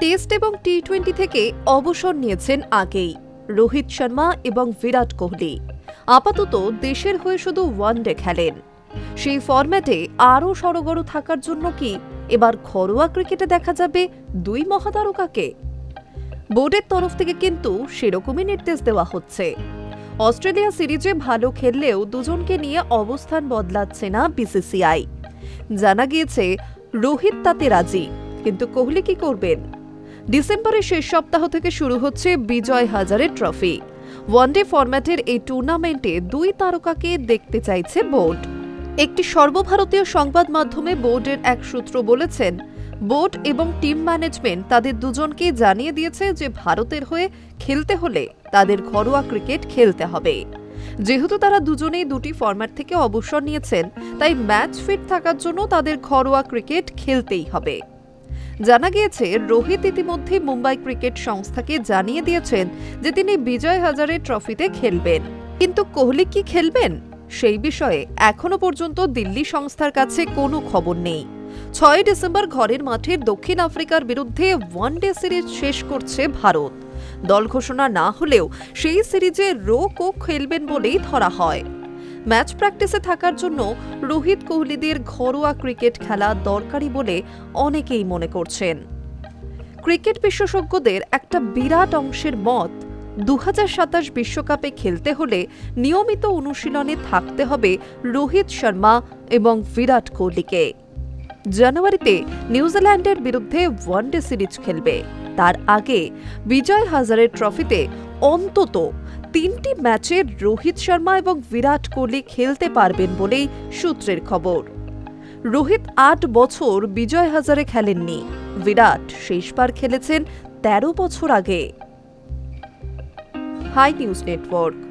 Test এবং T twenty থেকে অবসর নিয়েছেন আগেই। রোহিত শর্মা এবং বিরাট কোহলি। আপাতত দেশের হয়ে শুধু ওয়ানডে খেলেন। সেই ফরম্যাটে আরও সড়গড় থাকার জন্য কি এবার ঘরোয়া ক্রিকেটে দেখা যাবে দুই মহাতারকাকে? বোর্ডের তরফ থেকে কিন্তু সেরকমই নির্দেশ দেওয়া হচ্ছে। অস্ট্রেলিয়া সিরিজে ভালো খেললেও দুজনকে নিয়ে অবস্থান বদলাচ্ছে না বিসিসিআই। জানা গিয়েছে, রোহিত তাতে রাজি, কিন্তু কোহলি কি করবেন? ডিসেম্বরের শেষ সপ্তাহ থেকে শুরু হচ্ছে বিজয় হাজারে ট্রফি। ওয়ানডে ফরম্যাটের এই টুর্নামেন্টে দুই তারকাকে দেখতে চাইছে বোর্ড। একটি সর্বভারতীয় সংবাদ মাধ্যমে বোর্ডের এক সূত্র বলেছেন, বোর্ড এবং টিম ম্যানেজমেন্ট তাদের দুজনকে জানিয়ে দিয়েছে যে ভারতের হয়ে খেলতে হলে তাদের ঘরোয়া ক্রিকেট খেলতে হবে। যেহেতু তারা দুজনেই দুটি ফরম্যাট থেকে অবসর নিয়েছেন, তাই ম্যাচ ফিট থাকার জন্য তাদের ঘরোয়া ক্রিকেট খেলতেই হবে। জানা গিয়েছে, রোহিত ইতিমধ্যে মুম্বাই ক্রিকেট সংস্থাকে জানিয়ে দিয়েছেন যে তিনি বিজয় হাজারে ট্রফিতে খেলবেন। কিন্তু কোহলি কি খেলবেন? সেই বিষয়ে এখনও পর্যন্ত দিল্লি সংস্থার কাছে কোনো খবর নেই। ছয় ডিসেম্বর ঘরের মাঠে দক্ষিণ আফ্রিকার বিরুদ্ধে ওয়ানডে সিরিজ শেষ করছে ভারত। দল ঘোষণা না হলেও সেই সিরিজে রো কোক খেলবেন বলেই ধরা হয়। ম্যাচ প্র্যাকটিসে থাকার জন্য রোহিত কোহলিদের ঘরোয়া ক্রিকেট খেলা দরকারি বলে অনেকেই মনে করছেন। ক্রিকেট বিশেষজ্ঞদের একটা বিরাট অংশের মত দু বিশ্বকাপে খেলতে হলে নিয়মিত অনুশীলনে থাকতে হবে রোহিত শর্মা এবং বিরাট কোহলিকে। জানুয়ারিতে নিউজিল্যান্ডের বিরুদ্ধে ওয়ানডে সিরিজ খেলবে। তার আগে বিজয় হাজারের ট্রফিতে অন্তত তিনটি ম্যাচে রোহিত শর্মা এবং বিরাট কোহলি খেলতে পারবেন বলেই সূত্রের খবর। রোহিত আট বছর বিজয় হাজারে খেলেননি। বিরাট শেষবার খেলেছেন তেরো বছর আগে। Hi news network.